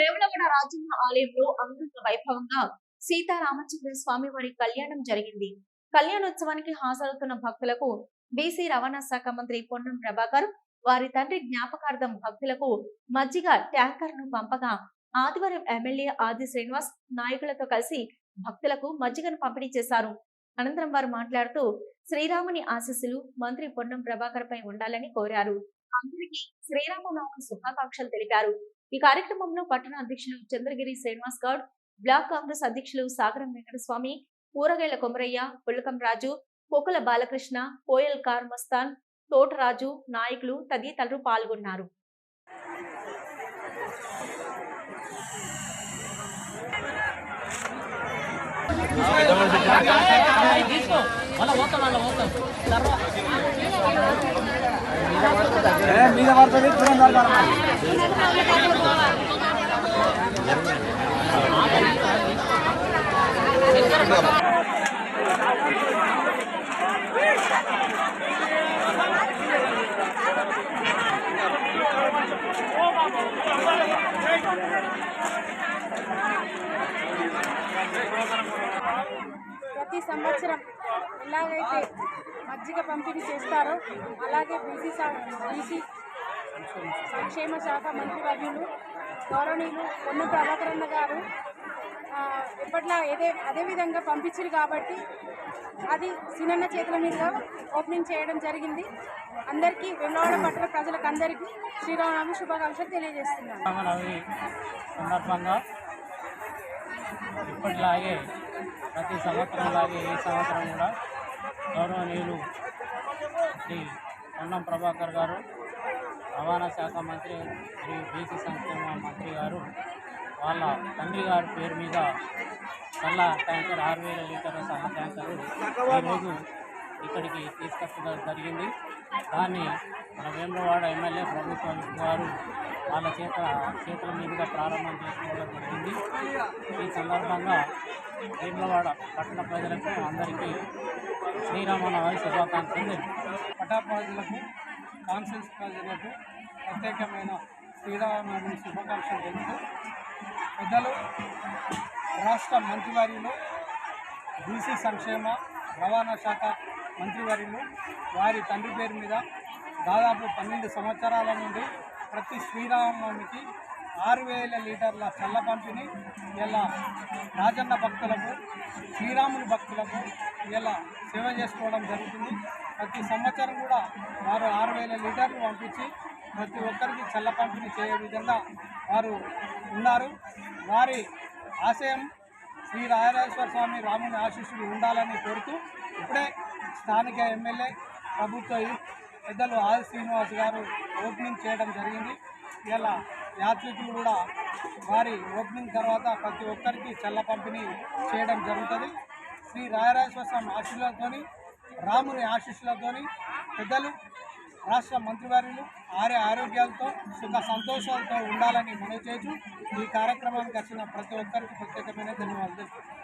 వేములవాడ రాజన్న ఆలయంలో అంగరంగ వైభవంగా సీతారామచంద్ర స్వామి వారి కళ్యాణం జరిగింది. కళ్యాణోత్సవానికి హాజరవుతున్న భక్తులకు బీసీ రవాణా శాఖ మంత్రి పొన్నం ప్రభాకర్ వారి తండ్రి జ్ఞాపకార్థం భక్తులకు మజ్జిగ ట్యాంకర్ను పంపగా ఆదివారం ఎమ్మెల్యే ఆది శ్రీనివాస్ నాయకులతో కలిసి భక్తులకు మజ్జిగను పంపిణీ చేశారు. అనంతరం వారు మాట్లాడుతూ శ్రీరాముని ఆశీస్సులు మంత్రి పొన్నం ప్రభాకర్ పై ఉండాలని కోరారు. అందరికీ శ్రీరామనవమి శుభాకాంక్షలు తెలిపారు. ఈ కార్యక్రమంలో పట్టణ అధ్యక్షులు చంద్రగిరి శ్రీనివాస్ గౌడ్ బ్లాక్ కాంగ్రెస్ అధ్యక్షులు సాగరం వెంకటస్వామి కూరగాయల కొమరయ్య పుల్లకం రాజు కోకుల బాలకృష్ణ కోయల్ కార్ మస్తాన్ తోటరాజు నాయకులు తదితరులు పాల్గొన్నారు. మీద పడుతుంది చూడండి ప్రతి సంవత్సరం ఎలాగైతే మజ్జిగ పంపిణీ చేస్తారో. అలాగే బీసీ బీసీ సంక్షేమ శాఖ మంత్రివర్యులు గౌరవనీయులు పొన్ను ప్రభాకరన్న గారు ఎప్పట్లా ఏదే అదేవిధంగా పంపించారు కాబట్టి అది సినన్న చేతుల మీదుగా ఓపెనింగ్ చేయడం జరిగింది. అందరికీ వెమ్లవాడ పట్టణ ప్రజలకు అందరికీ శ్రీరామనవమి శుభాకాంక్షలు తెలియజేస్తున్నాను. రామనవమి సందర్భంగా ఇప్పటిలాగే ప్రతి సంవత్సరంలాగే ఈ సంవత్సరం కూడా గౌరవనీయులు శ్రీ పొన్నం ప్రభాకర్ గారు రవాణా శాఖ మంత్రి శ్రీ బీసీ సంక్షేమ మంత్రి గారు వాళ్ళ తండ్రి గారి పేరు మీద చల్ల ట్యాంకర్ ఆరు వేల లీటర్ల సహా ట్యాంకరు ఈరోజు ఇక్కడికి తీసుకొచ్చడం జరిగింది. దాన్ని మన వేములవాడ ఎమ్మెల్యే ప్రభుత్వం గారు వాళ్ళ చేత చేతుల మీదుగా ప్రారంభం చేసుకోవడం జరిగింది. ఈ సందర్భంగా వేములవాడ పట్టణ ప్రజలకు అందరికీ శ్రీరామనవమి శుభాకాంక్షలు. పటాప్రజలకు కాన్సెన్స్ ప్రజలకు ప్రత్యేకమైన శ్రీరామనవమి శుభాకాంక్షలు తెలుపుతూ పెద్దలు రాష్ట్ర మంత్రివర్యులు బీసీ సంక్షేమ రవాణా శాఖ మంత్రివర్యులు వారి తండ్రి పేరు మీద దాదాపు పన్నెండు సంవత్సరాల నుండి ప్రతి శ్రీరామనవమికి ఆరు వేల లీటర్ల చల్ల పంపిణీ ఇలా రాజన్న భక్తులకు శ్రీరాముని భక్తులకు ఇలా సేవ చేసుకోవడం జరుగుతుంది. ప్రతి సంవత్సరం కూడా వారు ఆరు వేల లీటర్లు పంపించి ప్రతి ఒక్కరికి చల్ల పంపిణీ చేయే విధంగా వారు ఉన్నారు. వారి ఆశయం శ్రీ రాజరాజేశ్వర స్వామి రాముని ఆశీస్సులు ఉండాలని కోరుతూ ఇప్పుడే స్థానిక ఎమ్మెల్యే ప్రభుత్వ పెద్దలు ఆది శ్రీనివాస్ గారు ఓపెనింగ్ చేయడం జరిగింది. ఇలా యాత్రికులు కూడా వారి ఓపెనింగ్ తర్వాత ప్రతి ఒక్కరికి చల్ల పంపిణీ చేయడం జరుగుతుంది శ్రీ రాయరాజేశ్వర స్వామి ఆశీస్సులతోని రాముని ఆశీస్సులతోని పెద్దలు రాష్ట్ర మంత్రివర్యులు ఆరే ఆరోగ్యాలతో సుఖ సంతోషాలతో ఉండాలని మనవి చేయొచ్చు ఈ కార్యక్రమానికి వచ్చిన ప్రతి ఒక్కరికి ప్రత్యేకమైన ధన్యవాదాలు తెలుపుతున్నాను.